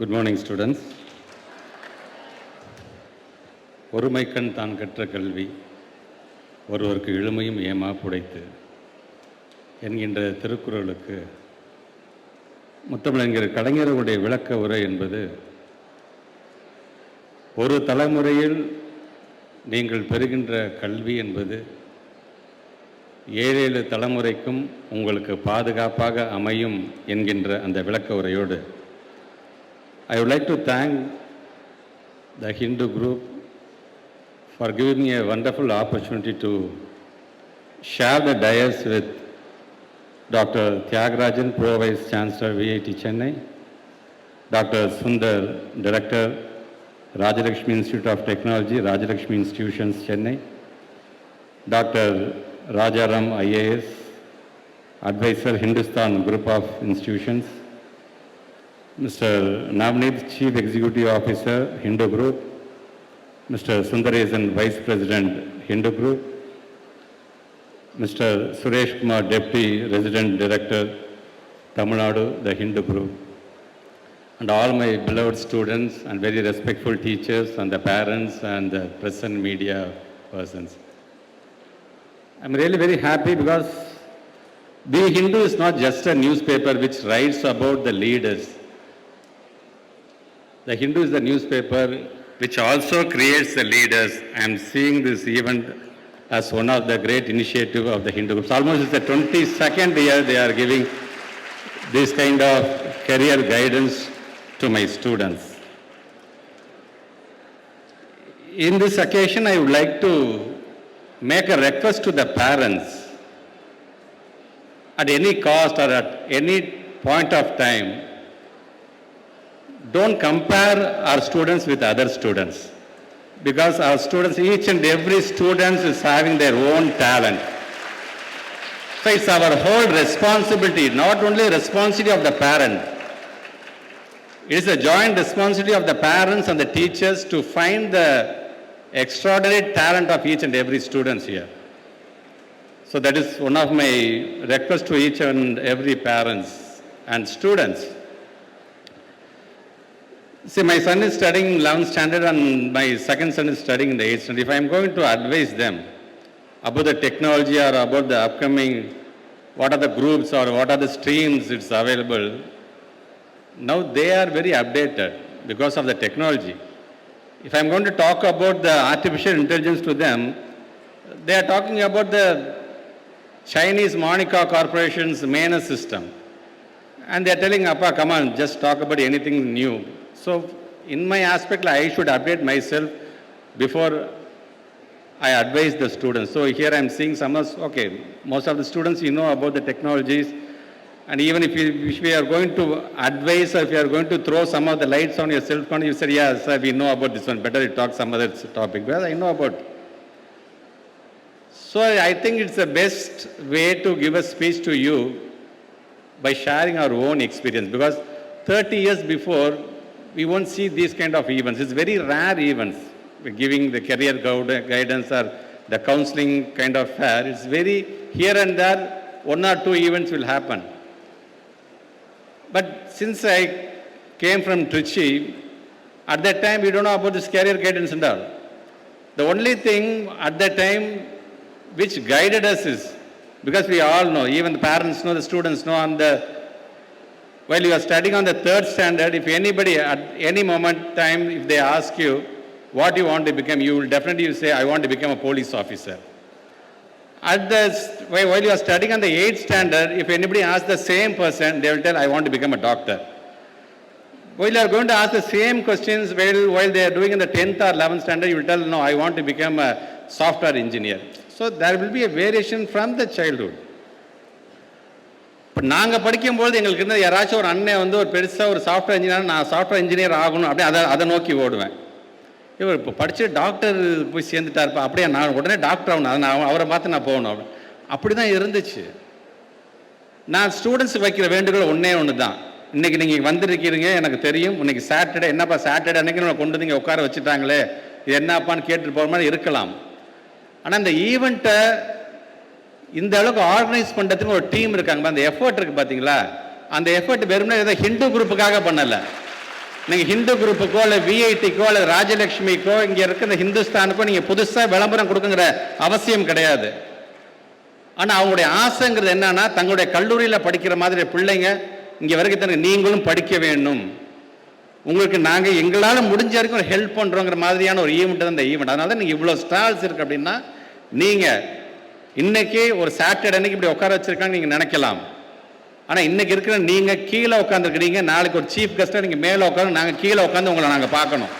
Good morning students ஒருமைக்கண் தான் கற்ற கல்வி. ஒருவருக்கு எளிமையும் ஏமா புடைத்து என்கின்ற திருக்குறளுக்கு முத்தமிழங்கிற கலைஞர்களுடைய விளக்க உரை என்பது ஒரு தலைமுறையில் நீங்கள் பெறுகின்ற கல்வி என்பது ஏழு ஏழு தலைமுறைக்கும் உங்களுக்கு பாதுகாப்பாக அமையும் என்கின்ற அந்த விளக்க உரையோடு I would like to thank the Hindu group for giving me a wonderful opportunity to share the dais with Dr. Tyagarajan, Pro Vice Chancellor, VIT Chennai, Dr. Sundar, Director, Rajalakshmi Institute of Technology, Rajalakshmi Institutions, Chennai, Dr. Rajaram IAS, Advisor, Hindustan Group of Institutions, Mr. Navneet, Chief Executive Officer, Hindu Group, Mr. Sundaresan, Vice President, Hindu Group, Mr. Suresh Kumar, Deputy Resident Director, Tamil Nadu, the Hindu Group, and all my beloved students and very respectful teachers and the parents and the press and media persons. I'm really very happy because The Hindu is not just a newspaper which writes about the leaders. The Hindu is the newspaper which also creates the leaders. I am seeing this event as one of the great initiative of the Hindu groups. Almost it's the 22nd year they are giving this kind of career guidance to my students. In this occasion, I would like to make a request to the parents at any cost or at any point of time, don't compare our students with other students. Because our students, each and every student is having their own talent. So it's our whole responsibility, not only responsibility of the parent. It is a joint responsibility of the parents and the teachers to find the extraordinary talent of each and every students here. So that is one of my requests to each and every parents and students. See, my son is studying 11th standard and my second son is studying in the 8th standard. If I am going to advise them about the technology or about the upcoming, what are the groups or what are the streams it's available, now they are very updated because of the technology. If I'm going to talk about the artificial intelligence to them, they are talking about the Chinese Monica Corporation's Manus system. And they are telling, Appa, come on, just talk about anything new. So, in my aspect, I should update myself before I advise the students. So, here I am seeing some of, okay, most of the students, you know about the technologies. And even if, you, if we are going to advise or if you are going to throw some of the lights on your cell phone, you say, yeah, sir, we know about this one. Better you talk some other topic. Well, I know about so I think it's the best way to give a speech to you by sharing our own experience because 30 years before we won't see these kind of events. It's very rare events. Giving the career guidance or the counseling kind of fair. It's very here and there, one or two events will happen. But since I came from Trichy, at that time we don't know about this career guidance and all. The only thing at that time which guided us is because we all know, even the parents know, the students know, on the while you are studying on the third standard, if anybody at any moment time, if they ask you what you want to become, you will definitely say, I want to become a police officer. At the while you are studying on the eighth standard, if anybody asks the same person, they will tell, I want to become a doctor. While you are going to ask the same questions while, while they are doing in the 10th or 11th standard, you will tell, no, I want to become a software engineer. So there will be a variation from the childhood. இப்போ நாங்கள் படிக்கும்போது எங்களுக்கு இருந்தது யாராச்சும் ஒரு அண்ணன் வந்து ஒரு பெருசாக ஒரு சாஃப்ட்வேர் இன்ஜினியர் நான் சாஃப்ட்வேர் இன்ஜினியர் ஆகணும். அப்படியே அதை அதை நோக்கி ஓடுவேன். இவர் இப்போ படித்து டாக்டர் போய் சேர்ந்துட்டாருப்பா அப்படியே நான் உடனே டாக்டர் ஆகணும். அதை நான் அவரை பார்த்து நான் போகணும். அப்படி அப்படி தான் இருந்துச்சு. நான் ஸ்டூடெண்ட்ஸ் வைக்கிற வேண்டுகோள் ஒன்றே ஒன்று தான் இன்றைக்கி நீங்கள் வந்திருக்கிறீங்க எனக்கு தெரியும். இன்றைக்கி சாட்டர்டே என்னப்பா சாட்டர்டே அன்றைக்கி நம்ம கொண்டு வந்து இங்கே உட்கார வச்சுட்டாங்களே. இது என்னப்பான்னு கேட்டுட்டு போகிற மாதிரி இருக்கலாம். ஆனால் இந்த ஈவெண்ட்டை இந்த அளவுக்கு ஆர்கனைஸ் பண்ணுறதுக்கு ஒரு டீம் இருக்காங்க. அந்த எஃபர்ட் இருக்கு பார்த்தீங்களா அந்த எஃபர்ட் வெறும்னா ஏதோ ஹிந்து குரூப்புக்காக பண்ணலை. நீங்கள் ஹிந்து குரூப்புக்கோ இல்லை விஐடிக்கோ இல்லை ராஜலட்சுமிக்கோ இங்கே இருக்க இந்த ஹிந்துஸ்தானுக்கோ நீங்கள் புதுசாக விளம்பரம் கொடுக்குங்கிற அவசியம் கிடையாது. ஆனால் அவங்களுடைய ஆசைங்கிறது என்னன்னா தங்களுடைய கல்லூரியில் படிக்கிற மாதிரி பிள்ளைங்க இங்கே வரைக்கும் தனக்கு நீங்களும் படிக்க வேண்டும். உங்களுக்கு நாங்கள் எங்களால் முடிஞ்ச வரைக்கும் ஒரு ஹெல்ப் பண்ணுறோங்கிற மாதிரியான ஒரு ஈவெண்ட் தான் இந்த ஈவெண்ட் அதனால தான் நீங்கள் இவ்வளோ ஸ்டால்ஸ் இருக்குது அப்படின்னா நீங்கள் இன்னைக்கு ஒரு சாட்டர்டே அன்னைக்கு இப்படி உட்கார வச்சிருக்காங்க நீங்கள் நினைக்கலாம். ஆனால் இன்னைக்கு இருக்கிற நீங்கள் கீழே உட்காந்துருக்கிறீங்க நாளைக்கு ஒரு சீஃப் கெஸ்ட்டாக நீங்கள் மேலே உட்காந்து நாங்கள் கீழே உட்காந்து உங்களை நாங்கள் பார்க்கணும்.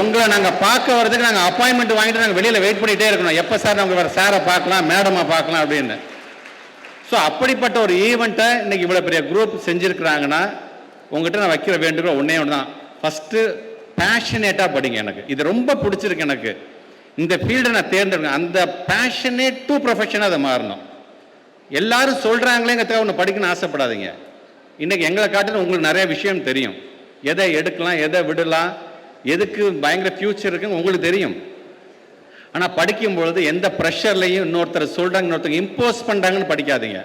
உங்களை நாங்கள் பார்க்க வரதுக்கு நாங்கள் அப்பாயின்மெண்ட் வாங்கிட்டு நாங்கள் வெளியில் வெயிட் பண்ணிகிட்டே இருக்கணும். எப்போ சார் நாங்கள் வேறு சாரை பார்க்கலாம் மேடமாக பார்க்கலாம் அப்படின்னு. ஸோ அப்படிப்பட்ட ஒரு ஈவெண்ட்டை இன்னைக்கு இவ்வளோ பெரிய குரூப் செஞ்சுருக்கிறாங்கன்னா உங்ககிட்ட நான் வைக்கிற வேண்டுகோள் ஒன்றே ஒன்று தான் ஃபஸ்ட்டு பேஷனேட்டாக படிங்க எனக்கு. இது ரொம்ப பிடிச்சிருக்கு எனக்கு. இந்த ஃபீல்டை நான் தேர்ந்தெடுக்கணும் அந்த பேஷனே டூ ப்ரொஃபஷனாக அதை மாறணும். எல்லாரும் சொல்கிறாங்களேங்கிறதுக்காக ஒன்று படிக்கணும்னு ஆசைப்படாதீங்க. இன்றைக்கி எங்களை காட்டிலும் உங்களுக்கு நிறைய விஷயம் தெரியும். எதை எடுக்கலாம் எதை விடலாம் எதுக்கு பயங்கர ஃப்யூச்சர் இருக்குன்னு உங்களுக்கு தெரியும். ஆனால் படிக்கும் பொழுது எந்த ப்ரெஷர்லையும் இன்னொருத்தர் சொல்கிறாங்க இன்னொருத்தங்க இம்போஸ் பண்ணுறாங்கன்னு படிக்காதீங்க.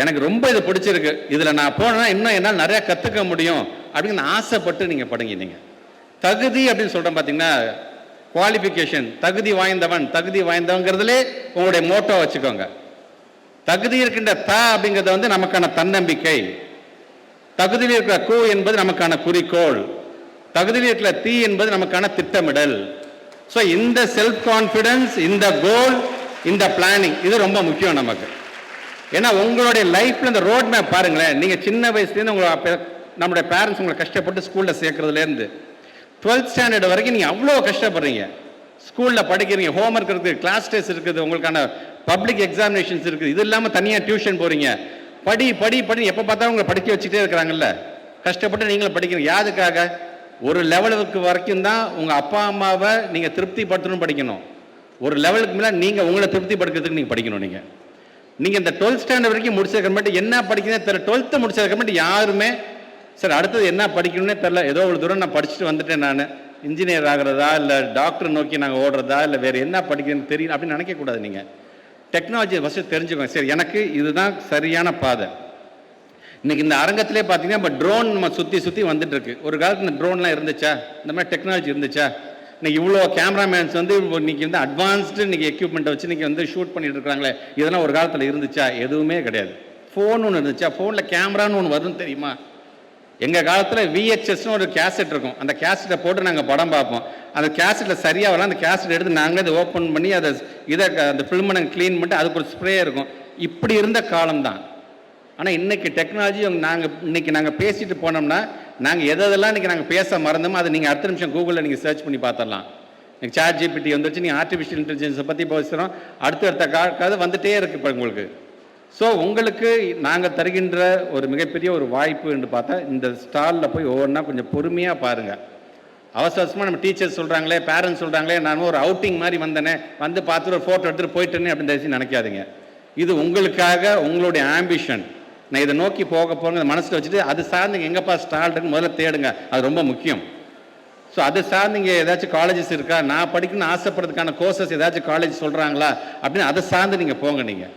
எனக்கு ரொம்ப இது பிடிச்சிருக்கு. இதில் நான் போனேன்னா இன்னும் என்னால் நிறையா கற்றுக்க முடியும் அப்படின்னு ஆசைப்பட்டு நீங்கள் படிங்க நீங்கள் தகுதி அப்படின்னு சொல்கிறேன் பார்த்தீங்கன்னா குவாலிஃபிகேஷன் தகுதி வாய்ந்தவன் தகுதி வாய்ந்தவங்கிறதுலே உங்களுடைய மோட்டோ வச்சுக்கோங்க. தகுதி இருக்கின்ற த அப்படிங்கிறது வந்து நமக்கான தன்னம்பிக்கை. தகுதியில் இருக்கிற கு என்பது நமக்கான குறிக்கோள். தகுதியில் இருக்கிற தீ என்பது நமக்கான திட்டமிடல். ஸோ இந்த செல்ஃப் கான்ஃபிடன்ஸ் இந்த கோல் இந்த பிளானிங் இது ரொம்ப முக்கியம் நமக்கு. ஏன்னா உங்களுடைய லைஃப்பில் இந்த ரோட் மேப் பாருங்களேன். நீங்கள் சின்ன வயசுலேருந்து உங்களை அப்ப- நம்முடைய பேரண்ட்ஸ் உங்களை கஷ்டப்பட்டு ஸ்கூலில் சேர்க்கறதுலேருந்து டுவெல்த் ஸ்டாண்டர்ட் வரைக்கும் நீங்கள் அவ்வளோ கஷ்டப்படுறீங்க. ஸ்கூலில் படிக்கிறீங்க ஹோம்ஒர்க் இருக்குது கிளாஸ் டெஸ்ட் இருக்குது உங்களுக்கான பப்ளிக் எக்ஸாமினேஷன்ஸ் இருக்குது. இது இல்லாமல் தனியாக டியூஷன் போகிறீங்க படி படி படி எப்போ பார்த்தாலும் உங்களை படிக்க வச்சுட்டே இருக்கிறாங்கல்ல. கஷ்டப்பட்டு நீங்களும் படிக்கிறீங்க. யாருக்காக? ஒரு லெவலுக்கு வரைக்கும் தான் உங்கள் அப்பா அம்மாவை நீங்கள் திருப்திப்படுத்தணும் படிக்கணும். ஒரு லெவலுக்கு மேலே நீங்கள் உங்களை திருப்திப்படுத்துறதுக்கு நீங்கள் படிக்கணும் நீங்கள் நீங்கள் இந்த டுவெல்த் ஸ்டாண்டர்ட் வரைக்கும் முடிச்சதுக்கப்புறமேட்டு என்ன படிக்கிறதே தெரியல. டுவெல்த்து முடிச்சதுக்கப்புறமேட்டு யாருமே சார் அடுத்தது என்ன படிக்கணும்னே தெரில ஏதோ ஒரு தூரம் நான் படிச்சுட்டு வந்துட்டேன் நான். இன்ஜினியர் ஆகிறதா இல்லை டாக்டர் நோக்கி நாங்கள் ஓடுறதா இல்லை வேறு என்ன படிக்கணும்னு தெரியல அப்படின்னு நினைக்கக்கூடாது நீங்கள் டெக்னாலஜி ஃபஸ்ட்டு தெரிஞ்சுக்கோங்க. சரி எனக்கு இதுதான் சரியான பாதை. இன்றைக்கி இந்த அரங்கத்திலே பார்த்தீங்கன்னா இப்போ ட்ரோன் நம்ம சுற்றி சுற்றி வந்துட்டுருக்கு. ஒரு காலத்தில் இந்த ட்ரோன்லாம் இருந்துச்சா? இந்த மாதிரி டெக்னாலஜி இருந்துச்சா? இன்றைக்கி இவ்வளோ கேமராமேன்ஸ் வந்து இன்றைக்கி இன்னைக்கு வந்து அட்வான்ஸ்டு இன்றைக்கி எக்யூப்மெண்ட்டை வச்சு இன்னைக்கு வந்து ஷூட் பண்ணிட்டு இருக்காங்களே. இதெல்லாம் ஒரு காலத்தில் இருந்துச்சா? எதுவுமே கிடையாது. ஃபோன் ஒன்று இருந்துச்சா? ஃபோனில் கேமரான்னு ஒன்று வரும் தெரியுமா? எங்கள் காலத்தில் விஹெச்எஸ்னு ஒரு கேசட் இருக்கும். அந்த கேசட்டை போட்டு நாங்கள் படம் பார்ப்போம். அந்த கேசட்டில் சரியாக வரலாம் அந்த கேசட் எடுத்து நாங்களே அதை ஓப்பன் பண்ணி அதை இதை அந்த ஃபில்மை நாங்கள் க்ளீன் பண்ணிட்டு அதுக்கு ஒரு ஸ்ப்ரே இருக்கும். இப்படி இருந்த காலம்தான் ஆனால் இன்றைக்கி டெக்னாலஜி நாங்கள் இன்றைக்கி நாங்கள் பேசிட்டு போனோம்னா நாங்கள் எதெல்லாம் இன்றைக்கி நாங்கள் பேச மறந்தோமோ அதை நீங்கள் அடுத்த நிமிஷம் கூகுளில் நீங்கள் சர்ச் பண்ணி பார்த்துடலாம். நீங்கள் சாட் ஜிபிடி வந்துருச்சு நீங்கள் ஆர்டிஃபிஷியல் இன்டெலிஜென்ஸை பற்றி பேசுகிறோம் அடுத்தடுத்த கா- கதை வந்துகிட்டே இருக்குது இப்போ உங்களுக்கு. ஸோ உங்களுக்கு நாங்கள் தருகின்ற ஒரு மிகப்பெரிய ஒரு வாய்ப்பு என்று பார்த்தா இந்த ஸ்டாலில் போய் ஒவ்வொன்றா கொஞ்சம் பொறுமையாக பாருங்கள் அவசர அவசரமாக நம்ம டீச்சர்ஸ் சொல்கிறாங்களே பேரண்ட்ஸ் சொல்கிறாங்களே நான் ஒரு அவுட்டிங் மாதிரி வந்தேனே வந்து பார்த்துட்டு ஒரு ஃபோட்டோ எடுத்துகிட்டு போயிட்டேனே அப்படின்னு தயவுசு நினைக்காதீங்க. இது உங்களுக்காக உங்களுடைய ஆம்பிஷன் நான் இதை நோக்கி போக போகிறேன் மனசில் வச்சுட்டு அது சார்ந்து எங்கப்பா ஸ்டால் முதல்ல தேடுங்க. அது ரொம்ப முக்கியம். ஸோ அது சார்ந்து இங்கே ஏதாச்சும் காலேஜஸ் இருக்கா? நான் படிக்கணும்னு ஆசைப்படுறதுக்கான கோர்சஸ் ஏதாச்சும் காலேஜ் சொல்கிறாங்களா அப்படின்னு அதை சார்ந்து நீங்கள் போங்க நீங்கள்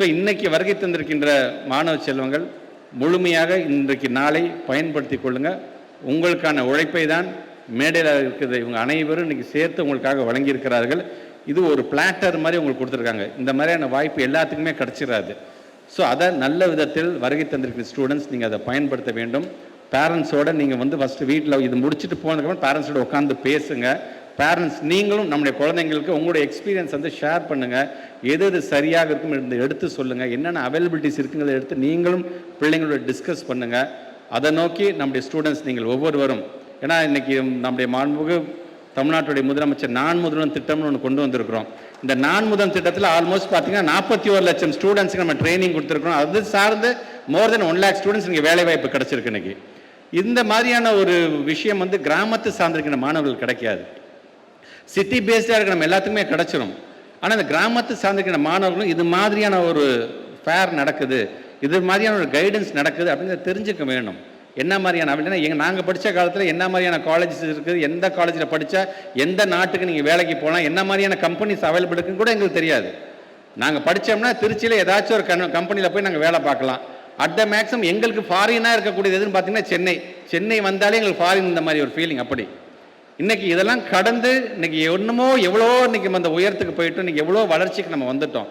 ஸோ இன்றைக்கி வருகை தந்திருக்கின்ற மாணவ செல்வங்கள் முழுமையாக இன்றைக்கு நாளை பயன்படுத்தி கொள்ளுங்கள் உங்களுக்கான உழைப்பை தான் மேடையில் இருக்கிற இவங்க அனைவரும் இன்றைக்கி சேர்த்து உங்களுக்காக வழங்கியிருக்கிறார்கள். இது ஒரு பிளாட்டர் மாதிரி உங்களுக்கு கொடுத்துருக்காங்க. இந்த மாதிரியான வாய்ப்பு எல்லாத்துக்குமே கிடச்சிடாது ஸோ அதை நல்ல விதத்தில் வருகை தந்திருக்கிற ஸ்டூடெண்ட்ஸ் நீங்கள் அதை பயன்படுத்த வேண்டும். பேரண்ட்ஸோடு நீங்கள் வந்து ஃபஸ்ட்டு வீட்டில் இது முடிச்சுட்டு போனதுக்கப்புறம் பேரண்ட்ஸோட உட்காந்து பேசுங்கள் பேரண்ட்ஸ் நீங்களும் நம்முடைய குழந்தைங்களுக்கு உங்களுடைய எக்ஸ்பீரியன்ஸ் வந்து ஷேர் பண்ணுங்கள் எது எது சரியாக இருக்கும் எடுத்து சொல்லுங்கள் என்னென்ன அவைலபிலிட்டிஸ் இருக்குங்கிறத எடுத்து நீங்களும் பிள்ளைங்களோட டிஸ்கஸ் பண்ணுங்கள் அதை நோக்கி நம்முடைய ஸ்டூடெண்ட்ஸ் நீங்கள் ஒவ்வொருவரும் ஏன்னா இன்றைக்கி நம்முடைய மாண்புமிகு தமிழ்நாட்டுடைய முதலமைச்சர் நான் முதல்வன் திட்டம்னு ஒன்று கொண்டு வந்திருக்கிறோம். இந்த நான் முதல் திட்டத்தில் ஆல்மோஸ்ட் பார்த்தீங்கன்னா நாற்பத்தி ஒரு லட்சம் ஸ்டூடெண்ட்ஸ்க்கு நம்ம ட்ரைனிங் கொடுத்துருக்கோம் அது சார்ந்து more than one lakh students இங்கே வேலை வாய்ப்பு கிடைச்சிருக்கு இன்னைக்கு. இந்த மாதிரியான ஒரு விஷயம் வந்து கிராமத்தை சார்ந்திருக்கிற மாணவர்கள் கிடைக்காது. சிட்டி பேஸ்டாக இருக்கிற நம்ம எல்லாத்துக்குமே கிடச்சிரும். ஆனால் இந்த கிராமத்தை சார்ந்திருக்கிற மாணவர்களும் இது மாதிரியான ஒரு ஃபேர் நடக்குது. இது மாதிரியான ஒரு கைடன்ஸ் நடக்குது அப்படிங்கிறத தெரிஞ்சுக்க வேணும். என்ன மாதிரியான அப்படின்னா எங்கள் நாங்கள் படித்த காலத்தில் என்ன மாதிரியான காலேஜஸ் இருக்குது எந்த காலேஜில் படித்தா எந்த நாட்டுக்கு நீங்கள் வேலைக்கு போகலாம் என்ன மாதிரியான கம்பெனிஸ் அவைலபிள் இருக்குன்னு கூட எங்களுக்கு தெரியாது. நாங்கள் படித்தோம்னா திருச்சியில் ஏதாச்சும் ஒரு கன் கம்பெனியில் போய் நாங்கள் வேலை பார்க்கலாம். அட் த மேக்ஸிமம் எங்களுக்கு ஃபாரினாக இருக்கக்கூடியது எதுன்னு பார்த்தீங்கன்னா சென்னை. சென்னை வந்தாலே எங்களுக்கு ஃபாரின் இந்த மாதிரி ஒரு ஃபீலிங் அப்படி. இன்னைக்கு இதெல்லாம் கடந்து இன்னைக்கு என்னமோ எவ்வளோ இன்னைக்கு அந்த உயரத்துக்கு போயிட்டோம் இன்னைக்கு எவ்வளோ வளர்ச்சிக்கு நம்ம வந்துட்டோம்.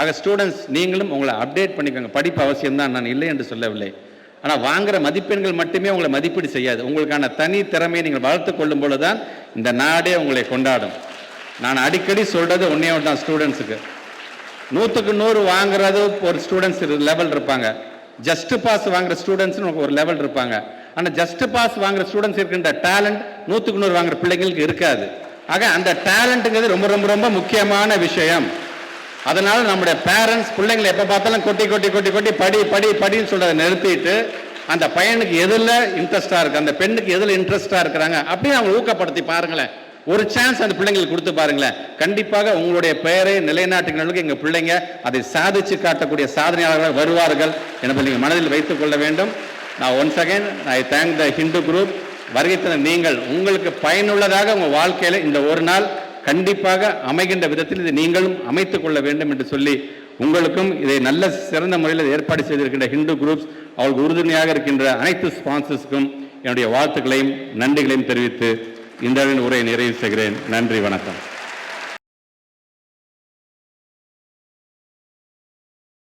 ஆக ஸ்டூடெண்ட்ஸ் நீங்களும் உங்களை அப்டேட் பண்ணிக்கோங்க. படிப்பு அவசியம் தான் நான் இல்லை என்று சொல்லவில்லை. ஆனால் வாங்குற மதிப்பெண்கள் மட்டுமே உங்களை மதிப்பீடு செய்யாது. உங்களுக்கான தனி திறமையை நீங்கள் வளர்த்து கொள்ளும் பொழுது தான் இந்த நாடே உங்களை கொண்டாடும். நான் அடிக்கடி சொல்கிறது ஒன்றே ஒன்று தான் ஸ்டூடெண்ட்ஸுக்கு நூற்றுக்கு நூறு வாங்குறது ஒரு ஸ்டூடெண்ட்ஸ் லெவல் இருப்பாங்க. ஜஸ்ட் பாஸ் வாங்குற ஸ்டூடெண்ட்ஸ்னு ஒரு லெவல் இருப்பாங்க. ஆனால் ஜஸ்ட் பாஸ் வாங்குற ஸ்டூடெண்ட்ஸ் இருக்கின்ற டேலண்ட் நூற்றுக்கு நூறு வாங்குற பிள்ளைங்களுக்கு இருக்காது. ஆக அந்த டேலண்ட்டுங்கிறது ரொம்ப ரொம்ப ரொம்ப முக்கியமான விஷயம். அதனால நம்முடைய பேரண்ட்ஸ் பிள்ளைங்களை எப்போ பார்த்தாலும் கொட்டி கொட்டி கொட்டி கொட்டி படி படி படின்னு சொல்றதை நிறுத்திட்டு அந்த பையனுக்கு எதில் இன்ட்ரெஸ்டாக இருக்கு அந்த பெண்ணுக்கு எதில் இன்ட்ரெஸ்டாக இருக்கிறாங்க அப்படியே அவங்க ஊக்கப்படுத்தி பாருங்களேன். ஒரு சான்ஸ் அந்த பிள்ளைங்களுக்கு கொடுத்து பாருங்களேன். கண்டிப்பாக உங்களுடைய பெயரை நிலைநாட்டுகிறவர்களுக்கு எங்கள் பிள்ளைங்க அதை சாதிச்சு காட்டக்கூடிய சாதனையாளர்கள் வருவார்கள் என்பதை நீங்கள் மனதில் வைத்துக் கொள்ள வேண்டும். நான் once again I thank the Hindu group வருகை தந்த நீங்கள் உங்களுக்கு பயனுள்ளதாக உங்கள் வாழ்க்கையில் இந்த ஒரு நாள் கண்டிப்பாக அமைகின்ற விதத்தில் இதை நீங்களும் அமைத்துக் கொள்ள வேண்டும் என்று சொல்லி உங்களுக்கும் இதை நல்ல சிறந்த முறையில் ஏற்பாடு செய்திருக்கின்ற ஹிந்து குரூப்ஸ் அவளுக்கு உறுதுணையாக இருக்கின்ற அனைத்து ஸ்பான்சர்ஸ்க்கும் என்னுடைய வாழ்த்துக்களையும் நன்றிகளையும் தெரிவித்து இந்த உரையை நிறைவு செய்கிறேன். நன்றி வணக்கம்.